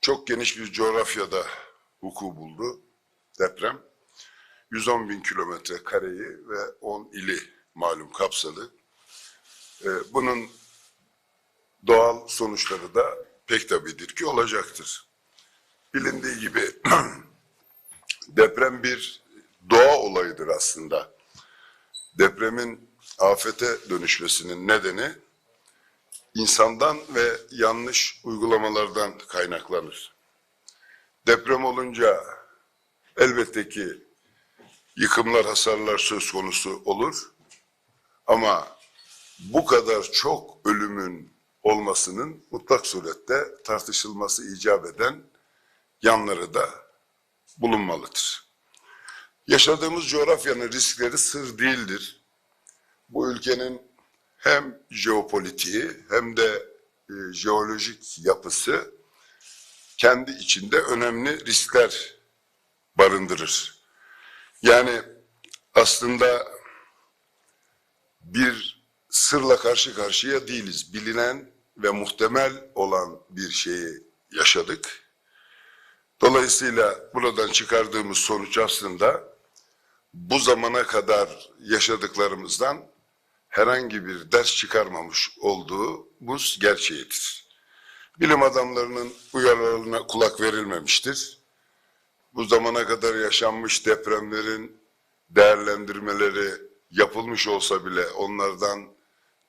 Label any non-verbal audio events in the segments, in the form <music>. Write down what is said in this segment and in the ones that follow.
Çok geniş bir coğrafyada vuku buldu deprem. 110 bin kilometre kareyi ve 10 ili malum kapsadı. Ee, bunun doğal sonuçları da pek tabidir ki olacaktır. Bilindiği gibi <clears throat> deprem bir doğa olayıdır aslında. Depremin afete dönüşmesinin nedeni insandan ve yanlış uygulamalardan kaynaklanır. Deprem olunca elbette ki yıkımlar, hasarlar söz konusu olur. Ama bu kadar çok ölümün olmasının mutlak surette tartışılması icap eden yanları da bulunmalıdır. Yaşadığımız coğrafyanın riskleri sır değildir. Bu ülkenin hem jeopolitiği hem de e, jeolojik yapısı kendi içinde önemli riskler barındırır. Yani aslında bir sırla karşı karşıya değiliz. Bilinen ve muhtemel olan bir şeyi yaşadık. Dolayısıyla buradan çıkardığımız sonuç aslında bu zamana kadar yaşadıklarımızdan herhangi bir ders çıkarmamış olduğumuz gerçeğidir. Bilim adamlarının uyarılarına kulak verilmemiştir. Bu zamana kadar yaşanmış depremlerin değerlendirmeleri yapılmış olsa bile onlardan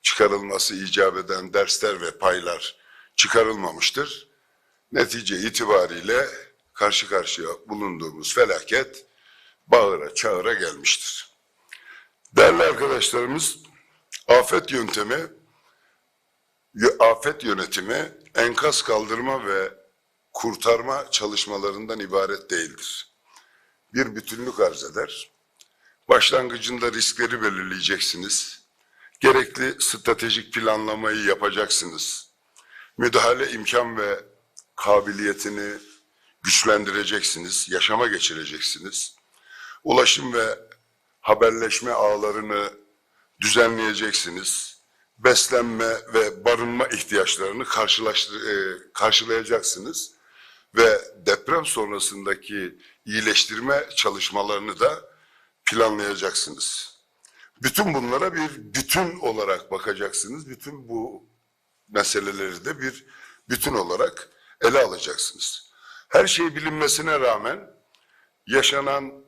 çıkarılması icap eden dersler ve paylar çıkarılmamıştır. Netice itibariyle karşı karşıya bulunduğumuz felaket bağıra çağıra gelmiştir. Değerli arkadaşlarımız, afet yöntemi, afet yönetimi enkaz kaldırma ve kurtarma çalışmalarından ibaret değildir. Bir bütünlük arz eder. Başlangıcında riskleri belirleyeceksiniz. Gerekli stratejik planlamayı yapacaksınız. Müdahale imkan ve kabiliyetini güçlendireceksiniz, yaşama geçireceksiniz. Ulaşım ve haberleşme ağlarını düzenleyeceksiniz. Beslenme ve barınma ihtiyaçlarını e, karşılayacaksınız. Ve deprem sonrasındaki iyileştirme çalışmalarını da planlayacaksınız. Bütün bunlara bir bütün olarak bakacaksınız. Bütün bu meseleleri de bir bütün olarak ele alacaksınız. Her şey bilinmesine rağmen yaşanan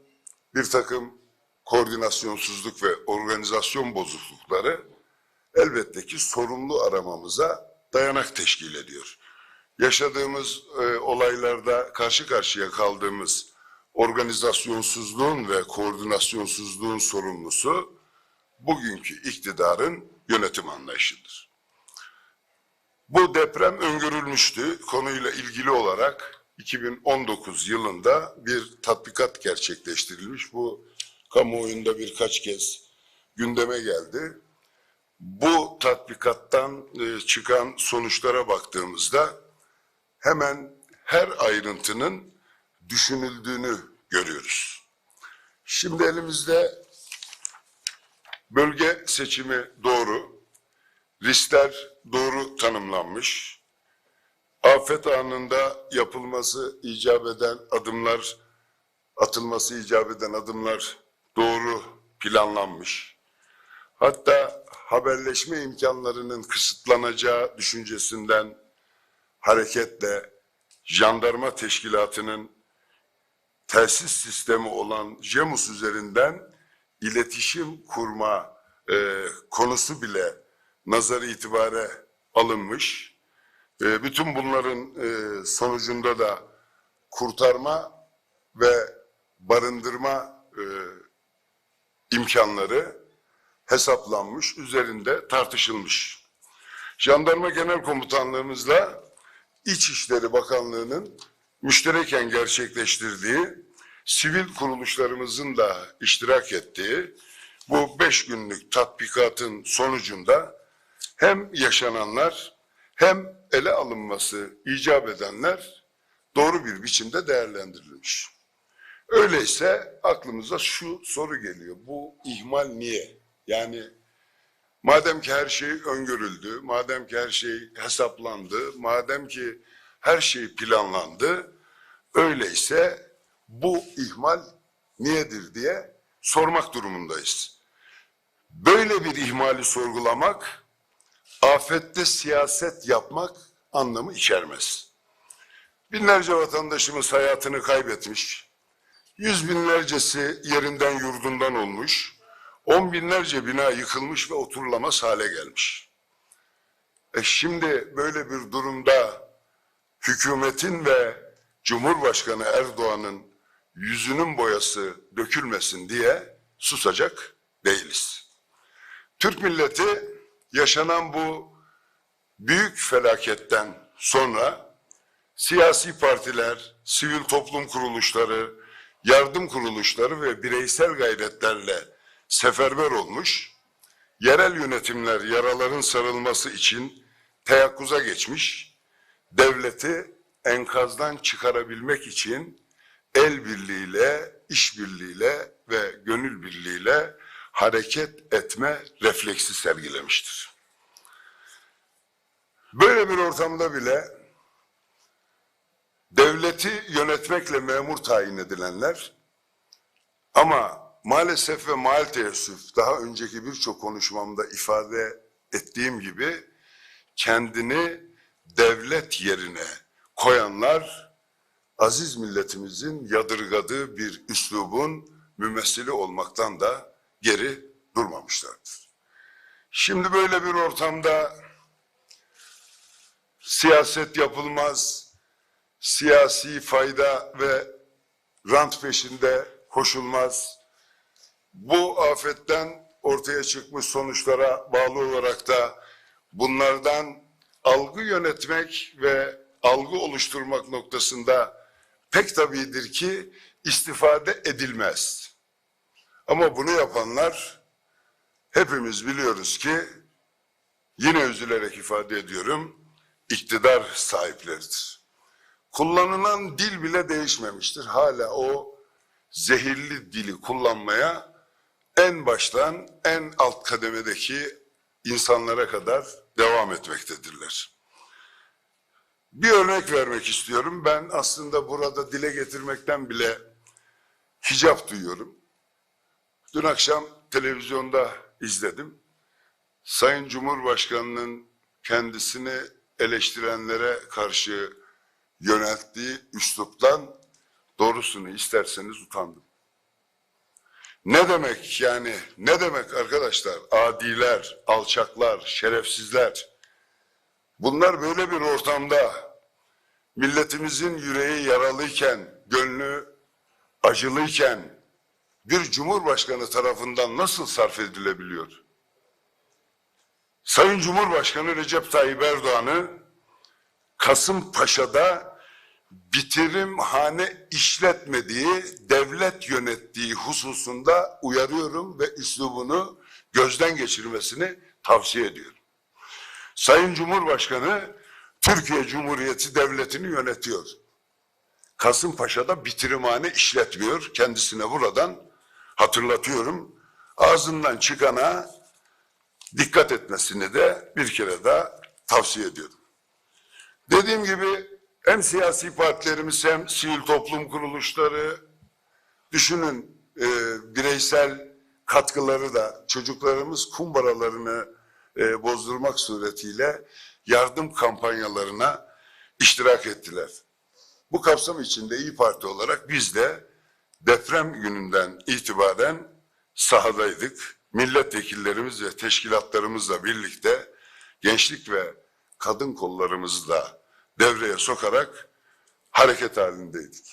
bir takım koordinasyonsuzluk ve organizasyon bozuklukları elbette ki sorumlu aramamıza dayanak teşkil ediyor. Yaşadığımız e, olaylarda karşı karşıya kaldığımız organizasyonsuzluğun ve koordinasyonsuzluğun sorumlusu bugünkü iktidarın yönetim anlayışıdır. Bu deprem öngörülmüştü. Konuyla ilgili olarak 2019 yılında bir tatbikat gerçekleştirilmiş. Bu kamuoyunda birkaç kez gündeme geldi. Bu tatbikattan e, çıkan sonuçlara baktığımızda hemen her ayrıntının düşünüldüğünü görüyoruz. Şimdi elimizde bölge seçimi doğru, riskler doğru tanımlanmış, afet anında yapılması icap eden adımlar, atılması icap eden adımlar doğru planlanmış. Hatta haberleşme imkanlarının kısıtlanacağı düşüncesinden hareketle jandarma teşkilatının telsiz sistemi olan JEMUS üzerinden iletişim kurma e, konusu bile nazar itibare alınmış. E, bütün bunların e, sonucunda da kurtarma ve barındırma e, imkanları hesaplanmış, üzerinde tartışılmış. Jandarma Genel Komutanlığımızla İçişleri Bakanlığı'nın müştereken gerçekleştirdiği, sivil kuruluşlarımızın da iştirak ettiği bu beş günlük tatbikatın sonucunda hem yaşananlar hem ele alınması icap edenler doğru bir biçimde değerlendirilmiş. Öyleyse aklımıza şu soru geliyor. Bu ihmal niye? Yani madem ki her şey öngörüldü, madem ki her şey hesaplandı, madem ki her şey planlandı. Öyleyse bu ihmal niyedir diye sormak durumundayız. Böyle bir ihmali sorgulamak, afette siyaset yapmak anlamı içermez. Binlerce vatandaşımız hayatını kaybetmiş, yüz binlercesi yerinden yurdundan olmuş, on binlerce bina yıkılmış ve oturulamaz hale gelmiş. E şimdi böyle bir durumda hükümetin ve Cumhurbaşkanı Erdoğan'ın yüzünün boyası dökülmesin diye susacak değiliz. Türk milleti yaşanan bu büyük felaketten sonra siyasi partiler, sivil toplum kuruluşları, yardım kuruluşları ve bireysel gayretlerle seferber olmuş, yerel yönetimler yaraların sarılması için teyakkuza geçmiş, devleti enkazdan çıkarabilmek için el birliğiyle, işbirliğiyle ve gönül birliğiyle hareket etme refleksi sergilemiştir. Böyle bir ortamda bile devleti yönetmekle memur tayin edilenler ama maalesef ve maal teessüf daha önceki birçok konuşmamda ifade ettiğim gibi kendini devlet yerine koyanlar aziz milletimizin yadırgadığı bir üslubun mümessili olmaktan da geri durmamışlardır. Şimdi böyle bir ortamda siyaset yapılmaz, siyasi fayda ve rant peşinde koşulmaz. Bu afetten ortaya çıkmış sonuçlara bağlı olarak da bunlardan algı yönetmek ve algı oluşturmak noktasında pek tabidir ki istifade edilmez. Ama bunu yapanlar hepimiz biliyoruz ki yine üzülerek ifade ediyorum iktidar sahipleridir. Kullanılan dil bile değişmemiştir. Hala o zehirli dili kullanmaya en baştan en alt kademedeki insanlara kadar devam etmektedirler. Bir örnek vermek istiyorum. Ben aslında burada dile getirmekten bile hicap duyuyorum. Dün akşam televizyonda izledim. Sayın Cumhurbaşkanı'nın kendisini eleştirenlere karşı yönelttiği üsluptan doğrusunu isterseniz utandım. Ne demek yani ne demek arkadaşlar adiler, alçaklar, şerefsizler bunlar böyle bir ortamda milletimizin yüreği yaralıyken, gönlü acılıyken bir cumhurbaşkanı tarafından nasıl sarf edilebiliyor? Sayın Cumhurbaşkanı Recep Tayyip Erdoğan'ı Kasımpaşa'da bitirimhane işletmediği, devlet yönettiği hususunda uyarıyorum ve üslubunu gözden geçirmesini tavsiye ediyorum. Sayın Cumhurbaşkanı Türkiye Cumhuriyeti Devleti'ni yönetiyor. Kasımpaşa'da bitirimhane işletmiyor. Kendisine buradan hatırlatıyorum. Ağzından çıkana dikkat etmesini de bir kere daha tavsiye ediyorum. Dediğim gibi hem siyasi partilerimiz hem sivil toplum kuruluşları düşünün e, bireysel katkıları da çocuklarımız kumbaralarını e, bozdurmak suretiyle yardım kampanyalarına iştirak ettiler. Bu kapsam içinde İyi Parti olarak biz de deprem gününden itibaren sahadaydık. Milletvekillerimiz ve teşkilatlarımızla birlikte gençlik ve kadın kollarımızı da devreye sokarak hareket halindeydik.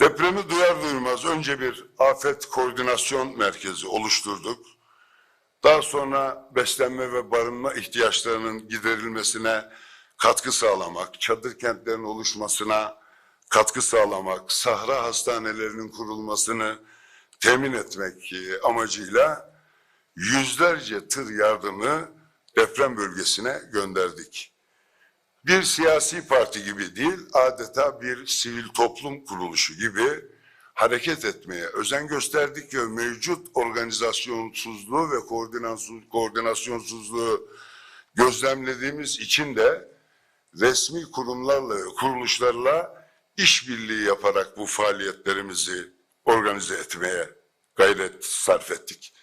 Depremi duyar duymaz önce bir afet koordinasyon merkezi oluşturduk. Daha sonra beslenme ve barınma ihtiyaçlarının giderilmesine katkı sağlamak, çadır kentlerin oluşmasına katkı sağlamak, sahra hastanelerinin kurulmasını temin etmek amacıyla yüzlerce tır yardımı deprem bölgesine gönderdik. Bir siyasi parti gibi değil, adeta bir sivil toplum kuruluşu gibi hareket etmeye özen gösterdik ve mevcut organizasyonsuzluğu ve koordinasyon, koordinasyonsuzluğu gözlemlediğimiz için de resmi kurumlarla, kuruluşlarla işbirliği yaparak bu faaliyetlerimizi organize etmeye gayret sarf ettik.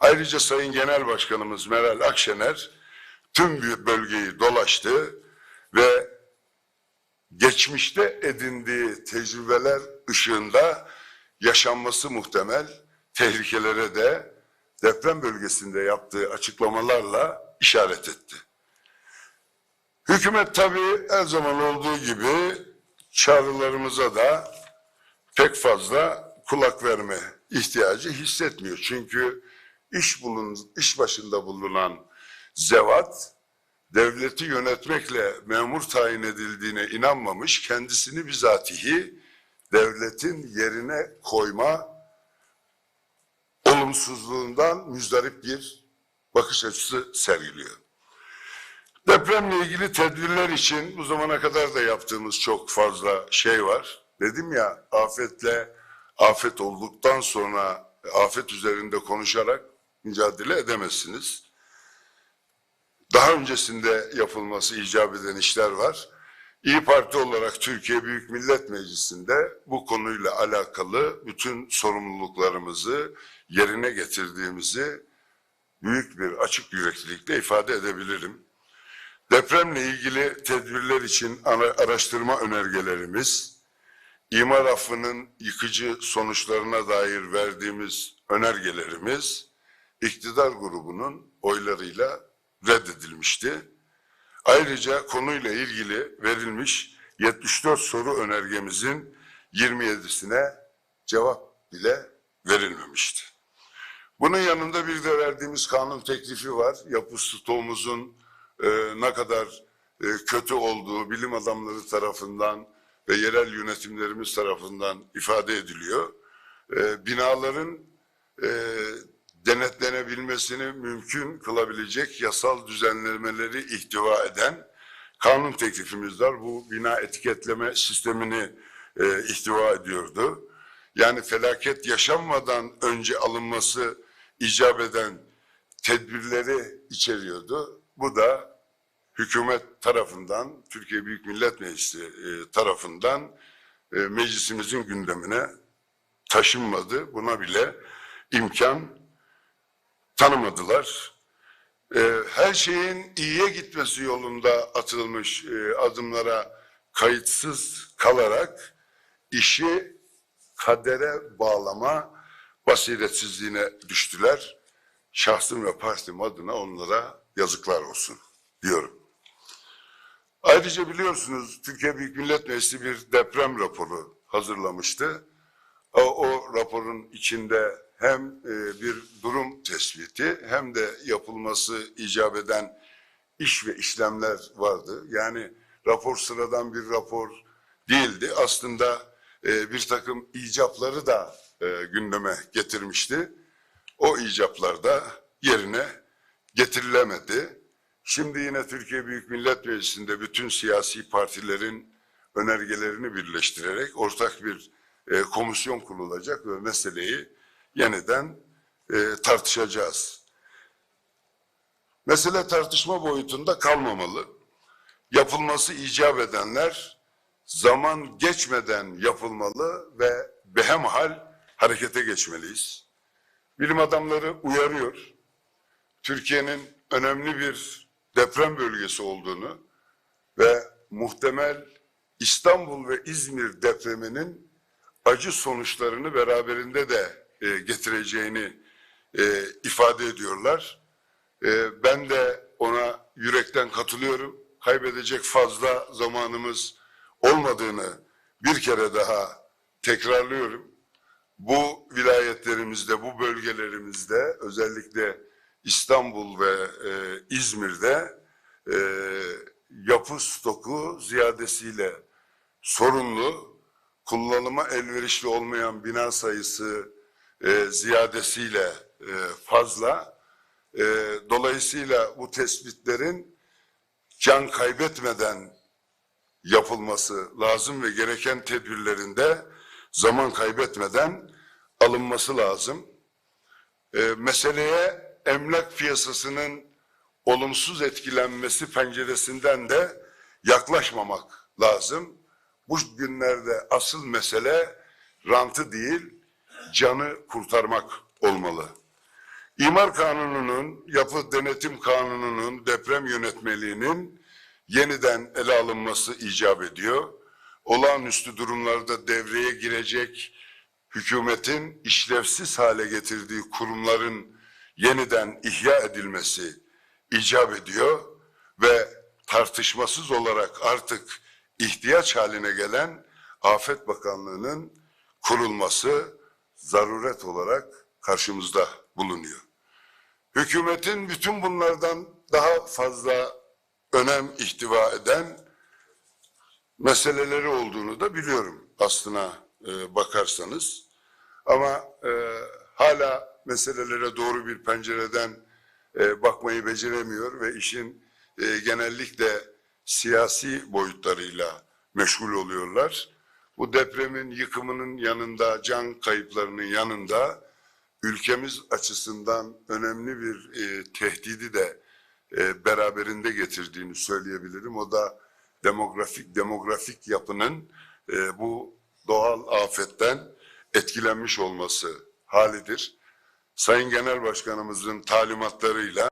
Ayrıca Sayın Genel Başkanımız Meral Akşener tüm bir bölgeyi dolaştı ve geçmişte edindiği tecrübeler ışığında yaşanması muhtemel tehlikelere de deprem bölgesinde yaptığı açıklamalarla işaret etti. Hükümet tabii her zaman olduğu gibi çağrılarımıza da pek fazla kulak verme ihtiyacı hissetmiyor. Çünkü iş bulun iş başında bulunan zevat devleti yönetmekle memur tayin edildiğine inanmamış, kendisini bizatihi devletin yerine koyma olumsuzluğundan müzdarip bir bakış açısı sergiliyor. Depremle ilgili tedbirler için bu zamana kadar da yaptığımız çok fazla şey var. Dedim ya afetle afet olduktan sonra afet üzerinde konuşarak mücadele edemezsiniz. Daha öncesinde yapılması icap eden işler var. İyi Parti olarak Türkiye Büyük Millet Meclisi'nde bu konuyla alakalı bütün sorumluluklarımızı yerine getirdiğimizi büyük bir açık yüreklilikle ifade edebilirim. Depremle ilgili tedbirler için ara- araştırma önergelerimiz, imar affının yıkıcı sonuçlarına dair verdiğimiz önergelerimiz, iktidar grubunun oylarıyla reddedilmişti. Ayrıca konuyla ilgili verilmiş 74 soru önergemizin 27'sine cevap bile verilmemişti. Bunun yanında bir de verdiğimiz kanun teklifi var. Yapı stoğumuzun e, ne kadar e, kötü olduğu bilim adamları tarafından ve yerel yönetimlerimiz tarafından ifade ediliyor. E, binaların e, denetlenebilmesini mümkün kılabilecek yasal düzenlemeleri ihtiva eden kanun teklifimiz var. Bu bina etiketleme sistemini e, ihtiva ediyordu. Yani felaket yaşanmadan önce alınması icap eden tedbirleri içeriyordu. Bu da hükümet tarafından, Türkiye Büyük Millet Meclisi e, tarafından e, meclisimizin gündemine taşınmadı. Buna bile imkan tanımadılar. Ee, her şeyin iyiye gitmesi yolunda atılmış e, adımlara kayıtsız kalarak işi kadere bağlama basiretsizliğine düştüler. Şahsım ve partim adına onlara yazıklar olsun diyorum. Ayrıca biliyorsunuz Türkiye Büyük Millet Meclisi bir deprem raporu hazırlamıştı. O, o raporun içinde hem e, bir durum tespiti hem de yapılması icap eden iş ve işlemler vardı. Yani rapor sıradan bir rapor değildi. Aslında e, bir takım icapları da e, gündeme getirmişti. O icaplar da yerine getirilemedi. Şimdi yine Türkiye Büyük Millet Meclisi'nde bütün siyasi partilerin önergelerini birleştirerek ortak bir komisyon kurulacak ve meseleyi yeniden e, tartışacağız. Mesele tartışma boyutunda kalmamalı. Yapılması icap edenler zaman geçmeden yapılmalı ve behemhal harekete geçmeliyiz. Bilim adamları uyarıyor. Türkiye'nin önemli bir deprem bölgesi olduğunu ve muhtemel İstanbul ve İzmir depreminin acı sonuçlarını beraberinde de e, getireceğini e, ifade ediyorlar. E, ben de ona yürekten katılıyorum. Kaybedecek fazla zamanımız olmadığını bir kere daha tekrarlıyorum. Bu vilayetlerimizde, bu bölgelerimizde özellikle İstanbul ve e, İzmir'de e, yapı stoku ziyadesiyle sorunlu, kullanıma elverişli olmayan bina sayısı e, ziyadesiyle e, fazla. E, dolayısıyla bu tespitlerin can kaybetmeden yapılması lazım ve gereken tedbirlerinde zaman kaybetmeden alınması lazım. E, meseleye emlak piyasasının olumsuz etkilenmesi penceresinden de yaklaşmamak lazım. Bu günlerde asıl mesele rantı değil, canı kurtarmak olmalı. İmar Kanunu'nun, Yapı Denetim Kanunu'nun, deprem yönetmeliğinin yeniden ele alınması icap ediyor. Olağanüstü durumlarda devreye girecek hükümetin işlevsiz hale getirdiği kurumların yeniden ihya edilmesi icap ediyor ve tartışmasız olarak artık ihtiyaç haline gelen Afet Bakanlığı'nın kurulması zaruret olarak karşımızda bulunuyor. Hükümetin bütün bunlardan daha fazla önem ihtiva eden meseleleri olduğunu da biliyorum aslına e, bakarsanız. Ama e, hala meselelere doğru bir pencereden e, bakmayı beceremiyor ve işin e, genellikle siyasi boyutlarıyla meşgul oluyorlar. Bu depremin yıkımının yanında, can kayıplarının yanında ülkemiz açısından önemli bir e, tehdidi de e, beraberinde getirdiğini söyleyebilirim. O da demografik demografik yapının e, bu doğal afetten etkilenmiş olması halidir. Sayın Genel Başkanımızın talimatlarıyla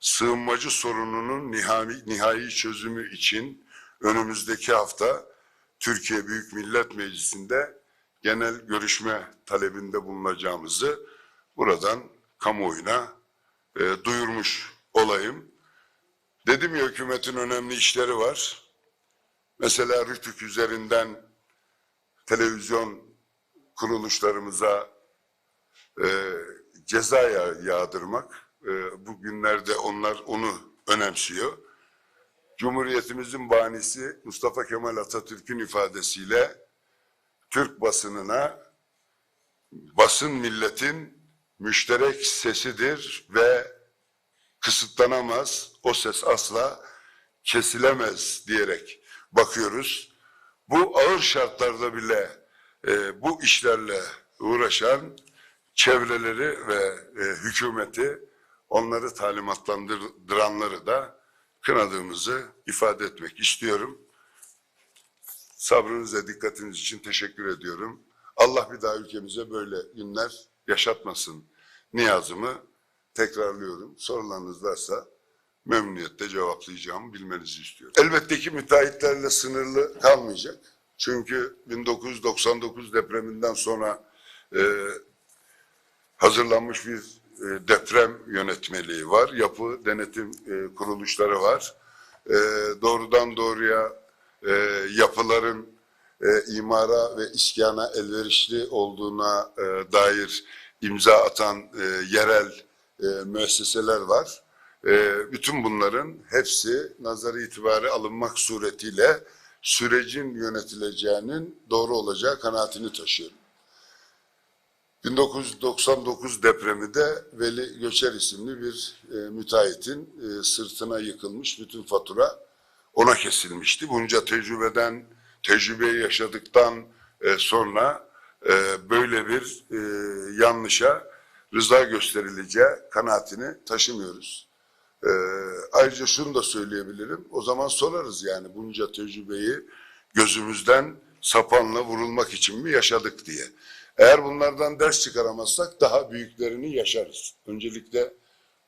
sığınmacı sorununun nihai, nihai çözümü için önümüzdeki hafta Türkiye Büyük Millet Meclisi'nde genel görüşme talebinde bulunacağımızı buradan kamuoyuna e, duyurmuş olayım. Dedim ya hükümetin önemli işleri var. Mesela Rütük üzerinden televizyon kuruluşlarımıza e, ceza ya- yağdırmak. E, bugünlerde onlar onu önemsiyor. Cumhuriyetimizin banisi Mustafa Kemal Atatürk'ün ifadesiyle Türk basınına basın milletin müşterek sesidir ve kısıtlanamaz. O ses asla kesilemez diyerek bakıyoruz. Bu ağır şartlarda bile e, bu işlerle uğraşan çevreleri ve e, hükümeti onları talimatlandıranları da kınadığımızı ifade etmek istiyorum. Sabrınız ve dikkatiniz için teşekkür ediyorum. Allah bir daha ülkemize böyle günler yaşatmasın niyazımı tekrarlıyorum. Sorularınız varsa memnuniyetle cevaplayacağımı bilmenizi istiyorum. Elbette ki müteahhitlerle sınırlı kalmayacak. Çünkü 1999 depreminden sonra e, hazırlanmış bir deprem yönetmeliği var. Yapı denetim e, kuruluşları var. E, doğrudan doğruya e, yapıların e, imara ve iskana elverişli olduğuna e, dair imza atan e, yerel e, müesseseler var. E, bütün bunların hepsi nazarı itibari alınmak suretiyle sürecin yönetileceğinin doğru olacağı kanaatini taşıyorum. 1999 depreminde Veli Göçer isimli bir e, müteahhitin e, sırtına yıkılmış bütün fatura ona kesilmişti. Bunca tecrübeden, tecrübeyi yaşadıktan e, sonra e, böyle bir e, yanlışa rıza gösterileceği kanaatini taşımıyoruz. E, ayrıca şunu da söyleyebilirim. O zaman sorarız yani bunca tecrübeyi gözümüzden sapanla vurulmak için mi yaşadık diye. Eğer bunlardan ders çıkaramazsak daha büyüklerini yaşarız. Öncelikle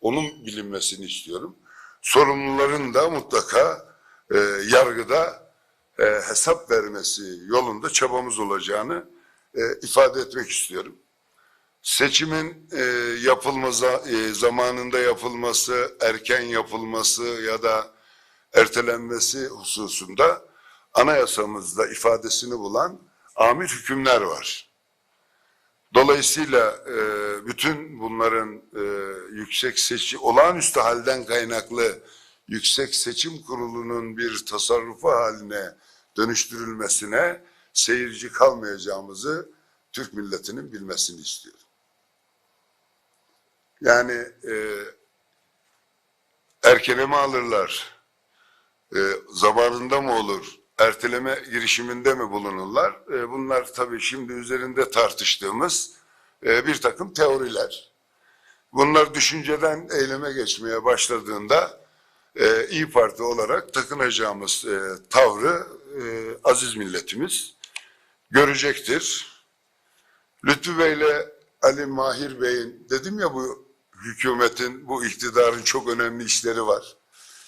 onun bilinmesini istiyorum. Sorumluların da mutlaka e, yargıda e, hesap vermesi yolunda çabamız olacağını e, ifade etmek istiyorum. Seçimin e, yapılması, e, zamanında yapılması, erken yapılması ya da ertelenmesi hususunda anayasamızda ifadesini bulan amir hükümler var. Dolayısıyla e, bütün bunların e, yüksek seçim, olağanüstü halden kaynaklı yüksek seçim kurulunun bir tasarrufu haline dönüştürülmesine seyirci kalmayacağımızı Türk milletinin bilmesini istiyorum. Yani e, erkene mi alırlar, e, zamanında mı olur, erteleme girişiminde mi bulunurlar? E, bunlar tabii şimdi üzerinde tartıştığımız e, bir takım teoriler. Bunlar düşünceden eyleme geçmeye başladığında e, İyi Parti olarak takınacağımız e, tavrı e, aziz milletimiz görecektir. Lütfü Bey'le Ali Mahir Bey'in dedim ya bu hükümetin, bu iktidarın çok önemli işleri var.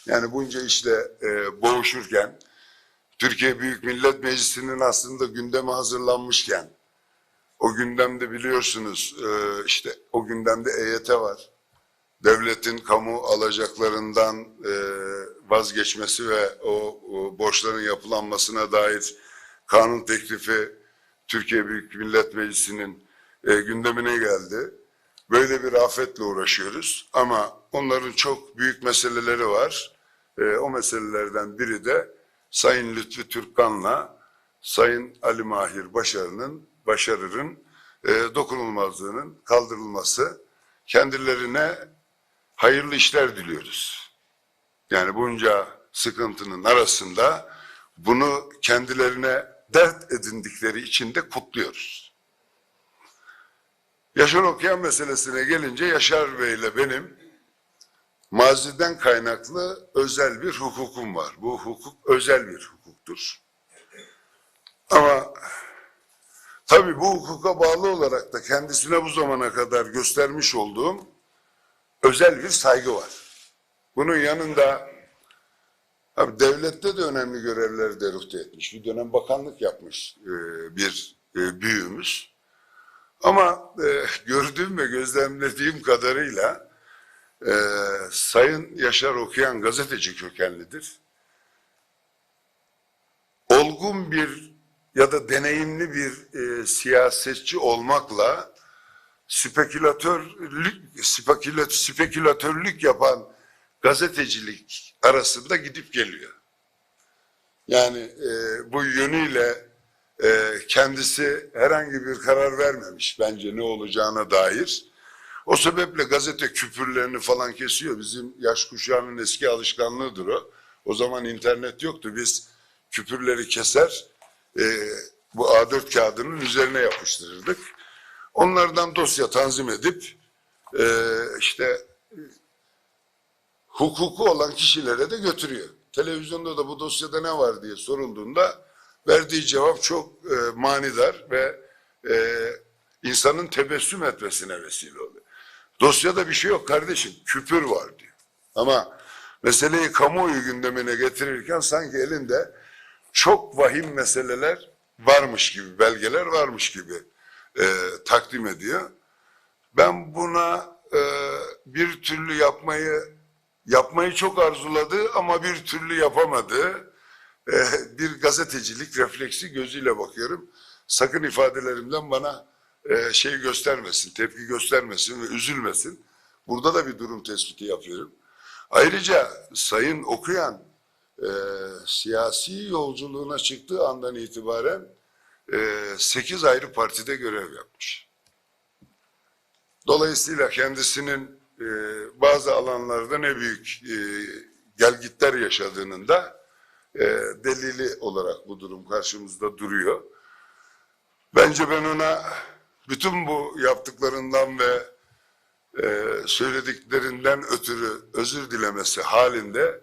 Yani bunca işle e, boğuşurken, Türkiye Büyük Millet Meclisi'nin aslında gündeme hazırlanmışken, o gündemde biliyorsunuz e, işte o gündemde EYT var. Devletin kamu alacaklarından e, vazgeçmesi ve o, borçların yapılanmasına dair kanun teklifi Türkiye Büyük Millet Meclisi'nin e, gündemine geldi. Böyle bir afetle uğraşıyoruz ama onların çok büyük meseleleri var. O meselelerden biri de Sayın Lütfü Türkkan'la Sayın Ali Mahir Başarı'nın Başarır'ın e, dokunulmazlığının kaldırılması. Kendilerine hayırlı işler diliyoruz. Yani bunca sıkıntının arasında bunu kendilerine dert edindikleri için de kutluyoruz. Yaşar Okuyan meselesine gelince Yaşar Bey ile benim maziden kaynaklı özel bir hukukum var. Bu hukuk özel bir hukuktur. Ama tabii bu hukuka bağlı olarak da kendisine bu zamana kadar göstermiş olduğum özel bir saygı var. Bunun yanında abi devlette de önemli görevleri derufte etmiş. Bir dönem bakanlık yapmış e, bir e, büyüğümüz. Ama e, gördüğüm ve gözlemlediğim kadarıyla e, Sayın Yaşar Okuyan gazeteci kökenlidir. Olgun bir ya da deneyimli bir e, siyasetçi olmakla spekülatörlük spekülat, spekülatörlük yapan gazetecilik arasında gidip geliyor. Yani e, bu yönüyle e, kendisi herhangi bir karar vermemiş bence ne olacağına dair. O sebeple gazete küpürlerini falan kesiyor. Bizim yaş kuşağının eski alışkanlığıdır o. O zaman internet yoktu. Biz küpürleri keser, e, bu A4 kağıdının üzerine yapıştırırdık. Onlardan dosya tanzim edip e, işte e, hukuku olan kişilere de götürüyor. Televizyonda da bu dosyada ne var diye sorulduğunda verdiği cevap çok e, manidar ve e, insanın tebessüm etmesine vesile oluyor. Dosyada bir şey yok kardeşim, küpür var diyor. Ama meseleyi kamuoyu gündemine getirirken sanki elinde çok vahim meseleler varmış gibi, belgeler varmış gibi e, takdim ediyor. Ben buna e, bir türlü yapmayı yapmayı çok arzuladı ama bir türlü yapamadı. E, bir gazetecilik refleksi gözüyle bakıyorum. Sakın ifadelerimden bana e, şey göstermesin, tepki göstermesin ve üzülmesin. Burada da bir durum tespiti yapıyorum. Ayrıca Sayın Okuyan e, siyasi yolculuğuna çıktığı andan itibaren e, 8 ayrı partide görev yapmış. Dolayısıyla kendisinin e, bazı alanlarda ne büyük e, gelgitler yaşadığının da e, delili olarak bu durum karşımızda duruyor. Bence ben ona bütün bu yaptıklarından ve e, söylediklerinden ötürü özür dilemesi halinde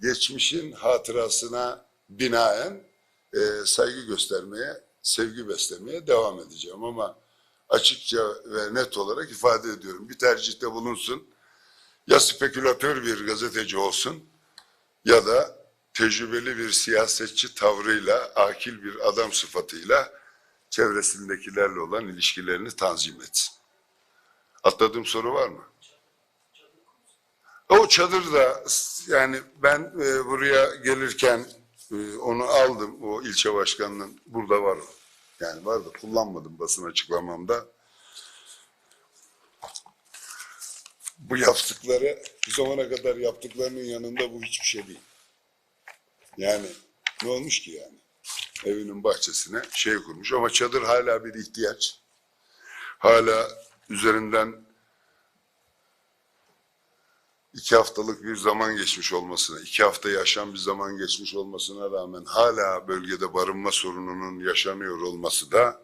geçmişin hatırasına binaen e, saygı göstermeye, sevgi beslemeye devam edeceğim ama açıkça ve net olarak ifade ediyorum. Bir tercihte bulunsun. Ya spekülatör bir gazeteci olsun ya da tecrübeli bir siyasetçi tavrıyla, akil bir adam sıfatıyla çevresindekilerle olan ilişkilerini tanzim etsin. Atladığım soru var mı? O çadır da yani ben e, buraya gelirken e, onu aldım. O ilçe başkanının burada var o. Yani var da kullanmadım basın açıklamamda. Bu yaptıkları bu zamana kadar yaptıklarının yanında bu hiçbir şey değil. Yani ne olmuş ki yani? Evinin bahçesine şey kurmuş ama çadır hala bir ihtiyaç. Hala üzerinden iki haftalık bir zaman geçmiş olmasına, iki hafta yaşam bir zaman geçmiş olmasına rağmen hala bölgede barınma sorununun yaşanıyor olması da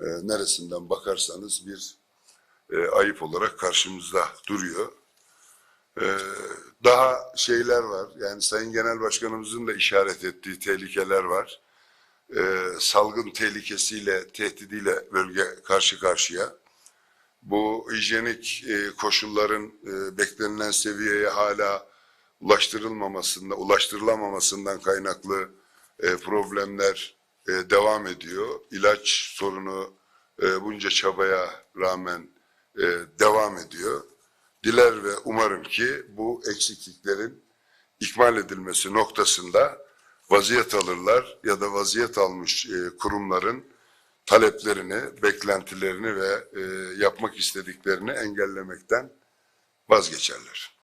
e, neresinden bakarsanız bir e, ayıp olarak karşımızda duruyor. Ee, daha şeyler var. Yani Sayın Genel Başkanımızın da işaret ettiği tehlikeler var. Ee, salgın tehlikesiyle, tehdidiyle bölge karşı karşıya. Bu hijyenik e, koşulların e, beklenilen seviyeye hala ulaştırılmamasında, ulaştırılamamasından kaynaklı e, problemler e, devam ediyor. İlaç sorunu e, bunca çabaya rağmen e, devam ediyor. Diler ve umarım ki bu eksikliklerin ikmal edilmesi noktasında vaziyet alırlar ya da vaziyet almış e, kurumların taleplerini, beklentilerini ve e, yapmak istediklerini engellemekten vazgeçerler.